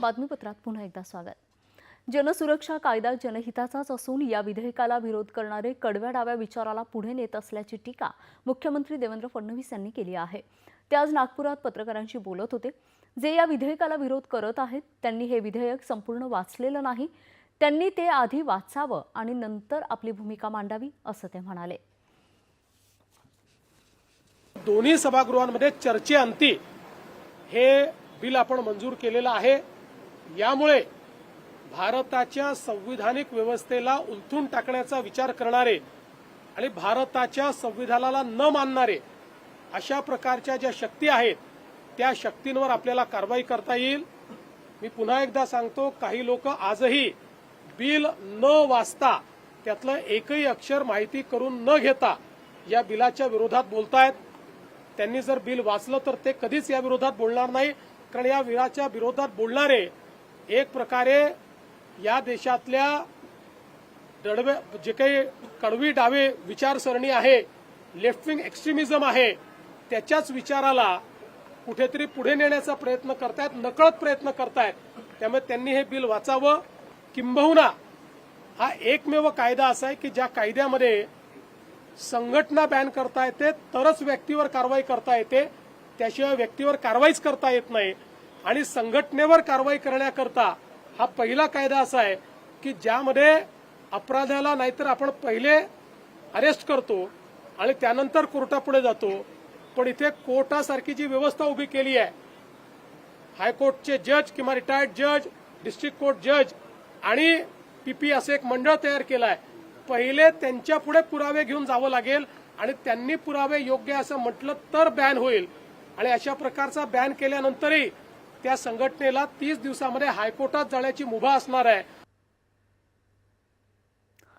बातमीपत्रात पुन्हा एकदा स्वागत. जनसुरक्षा कायदा जनहिताचाच असून या विधेयकाला विरोध करणारे कडव्या डाव्या विचाराला पुढे नेत असल्याची टीका मुख्यमंत्री देवेंद्र फडणवीस यांनी केली आहे. ते आज नागपुरात पत्रकारांशी बोलत होते. जे या विधेयकाला विरोध करत आहेत त्यांनी हे विधेयक संपूर्ण वाचलेलं नाही. त्यांनी ते आधी वाचावं आणि नंतर आपली भूमिका मांडावी असं ते म्हणाले. दोन्ही सभागृहांमध्ये चर्चेअंती हे बिल आपण मंजूर केलेलं आहे. यामुळे भारताच्या संविधानिक व्यवस्थेला उलथून टाकण्याचा विचार करणारे आणि भारताच्या संविधानाला न मानणारे अशा प्रकारच्या ज्या शक्ती आहेत त्या शक्तींवर आपल्याला कारवाई करता येईल. मी पुन्हा एकदा सांगतो काही लोक आजही बिल न वाचता त्यातलं एकही अक्षर माहिती करून न घेता या बिलाच्या विरोधात बोलतायत. त्यांनी जर बिल वाचलं तर ते कधीच या विरोधात बोलणार नाही कारण या बिलाच्या विरोधात बोलणारे एक प्रकारे या देशातल्या डडवे जे काही कडवी डावे विचारसरणी आहे लेफ्ट विंग एक्स्ट्रीमिझम आहे त्याच्याच विचाराला कुठेतरी पुढे नेण्याचा प्रयत्न करतायत नकळत प्रयत्न करतायत. त्यामुळे त्यांनी हे बिल वाचावं. किंबहुना हा एकमेव कायदा असा आहे की ज्या कायद्यामध्ये संघटना बॅन करता येते तरच व्यक्तीवर कारवाई करता येते. त्याशिवाय व्यक्तीवर कारवाईच करता येत नाही. आणि संघटनेवर कारवाई करण्याकरता हा पहिला कायदा असा आहे की ज्यामध्ये अपराधाला नाहीतर आपण पहिले अरेस्ट करतो आणि त्यानंतर कोर्टापुढे जातो. पण इथे कोर्टासारखी जी व्यवस्था उभी केली आहे हायकोर्टचे जज किंवा रिटायर्ड जज डिस्ट्रिक्ट कोर्ट जज आणि पीपी असं एक मंडळ तयार केलं आहे. पहिले त्यांच्या पुढे पुरावे घेऊन जावं लागेल आणि त्यांनी पुरावे योग्य असं म्हटलं तर बॅन होईल. आणि अशा प्रकारचा बॅन केल्यानंतरही त्या संघटनेला तीस दिवसामध्ये हायकोर्टात जाण्याची मुभा असणार आहे.